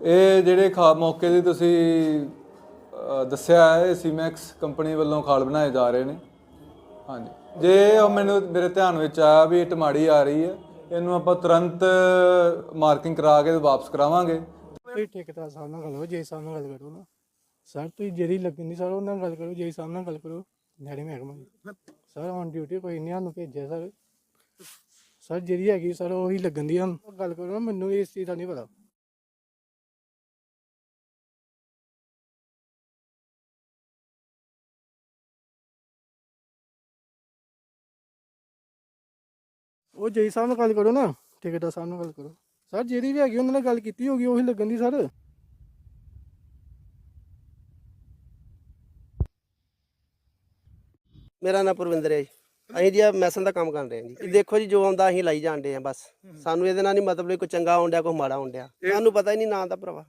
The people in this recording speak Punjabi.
ਇਹ ਜਿਹੜੇ ਖਾ ਮੌਕੇ ਦੀ ਤੁਸੀਂ ਅ, ਦੱਸਿਆ ਹੈ ਸੀਮੈਕਸ ਕੰਪਨੀ ਵੱਲੋਂ ਖਾਲ ਬਣਾਏ ਜਾ ਰਹੇ ਨੇ। ਹਾਂਜੀ। ਜੇ ਉਹ ਮੈਨੂੰ ਮੇਰੇ ਧਿਆਨ ਵਿੱਚ ਆਇਆ ਵੀ ਇਹ ਟਮਾੜੀ ਆ ਰਹੀ ਹੈ ਇਹਨੂੰ ਆਪਾਂ ਤੁਰੰਤ ਮਾਰਕਿੰਗ ਕਰਾ ਕੇ ਵਾਪਸ ਕਰਾਵਾਂਗੇ। ਤੁਸੀਂ ਠੇਕੇਦਾਰ ਸਾਹਿਬ ਨਾਲ ਗੱਲ ਕਰੋ ਜੇ ਸਾਹਿਬ ਨਾਲ ਗੱਲ ਕਰੋ ਨਾ। ਸਰ ਤੁਸੀਂ ਜਿਹੜੀ ਲੱਗਣੀ ਸਰ ਉਹਨਾਂ ਨਾਲ ਗੱਲ ਕਰੋ ਜੇ ਸਾਹਿਬ ਨਾਲ ਗੱਲ ਕਰੋ ਨਹਿਰੀ ਮਹਿਕਮਾ ਜੀ ਸਰ ਔਨ ਡਿਊਟੀ ਕੋਈ ਨਹੀਂ ਸਾਨੂੰ ਭੇਜਿਆ ਸਰ। ਸਰ ਜਿਹੜੀ ਹੈਗੀ ਸਰ ਉਹੀ ਲੱਗਣ ਦੀ ਹੁਣ ਗੱਲ ਕਰੋ ਨਾ ਮੈਨੂੰ ਇਸ ਚੀਜ਼ ਦਾ ਨਹੀਂ ਪਤਾ। ਉਹ ਜੈ ਸਾਹਿਬ ਨਾਲ ਗੱਲ ਕਰੋ ਨਾ ਠੇਕੇਦਾਰ ਸਾਹਿਬ ਨਾਲ ਗੱਲ ਕਰੋ। ਸਰ ਜਿਹੜੀ ਵੀ ਹੈਗੀ ਉਹਨਾਂ ਨਾਲ ਗੱਲ ਕੀਤੀ ਹੋਗੀ ਉਹੀ ਲੱਗਣ ਦੀ ਸਰ। ਮੇਰਾ ਨਾਮ ਪਰਵਿੰਦਰ ਹੈ ਜੀ। ਅਸੀਂ ਜੀ ਮੈਸਨ ਦਾ ਕੰਮ ਕਰ ਰਹੇ ਹਾਂ ਜੀ। ਇਹ ਦੇਖੋ ਜੀ ਜੋ ਆਉਂਦਾ ਅਸੀਂ ਲਾਈ ਜਾਂਦੇ ਆ ਬਸ। ਸਾਨੂੰ ਇਹਦੇ ਨਾਲ ਨਹੀਂ ਮਤਲਬ ਕੋਈ ਚੰਗਾ ਆਉਂਦਿਆ ਕੋਈ ਮਾੜਾ ਆਉਂਦਿਆ ਸਾਨੂੰ ਪਤਾ ਹੀ ਨਹੀਂ ਨਾਂ ਦਾ ਭਰਾਵਾ।